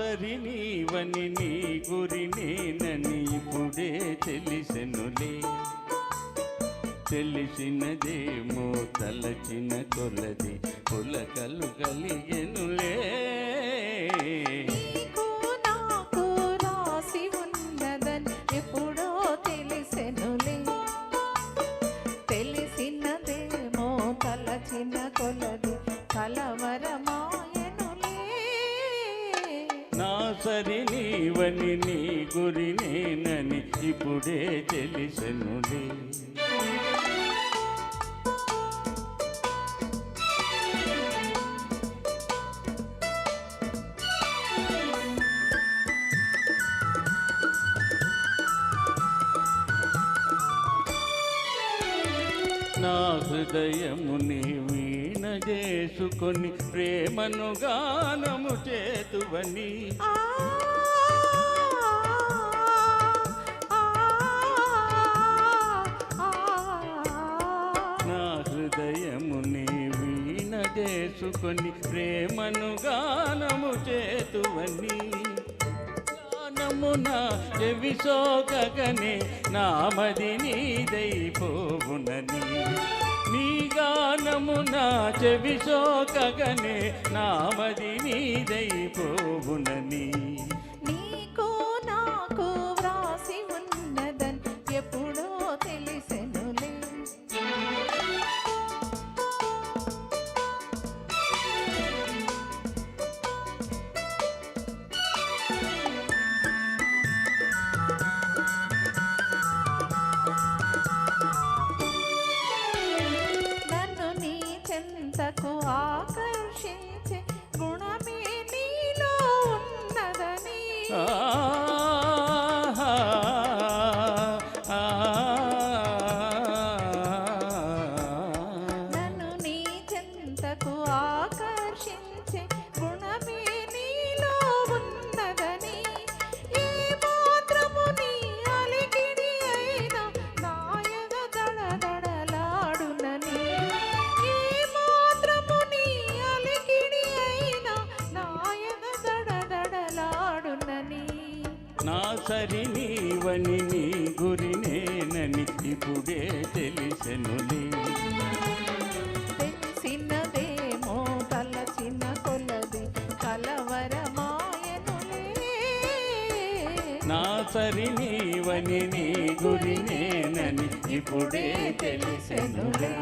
సరి నీవని నీ గురి నేనని ఇప్పుడే తెలిసెనులే. తెలిసినదేమో తలచిన కొలది పులకలు కలిగెనులే. నీకు నాకు రాసి తెలిసినదేమో తలచిన కొలది కలవరమా నా సరి నీవని నీ గురి నేనని ఇప్పుడే తెలిసెనులే. నా హృదయముని వీణ చేసుకొని ప్రేమను గానము చేతువని నా హృదయముని వీణ చేసుకొని ప్రేమను గానము చేతువని గానమున చెవి సోకగనే నామది నీదైపోవునని. నీ గానమున చెవి సోకగనే నామది నీదైపోవునని. आकर्षे సరి నీవని నీ గురి నేనని ఇప్పుడే తెలిసెనులే తెలిసినదేమో తలచిన కొలది కలవరమాయనులే నా సరి నీవని నీ గురి నేనని ఇప్పుడే తెలిసెనులే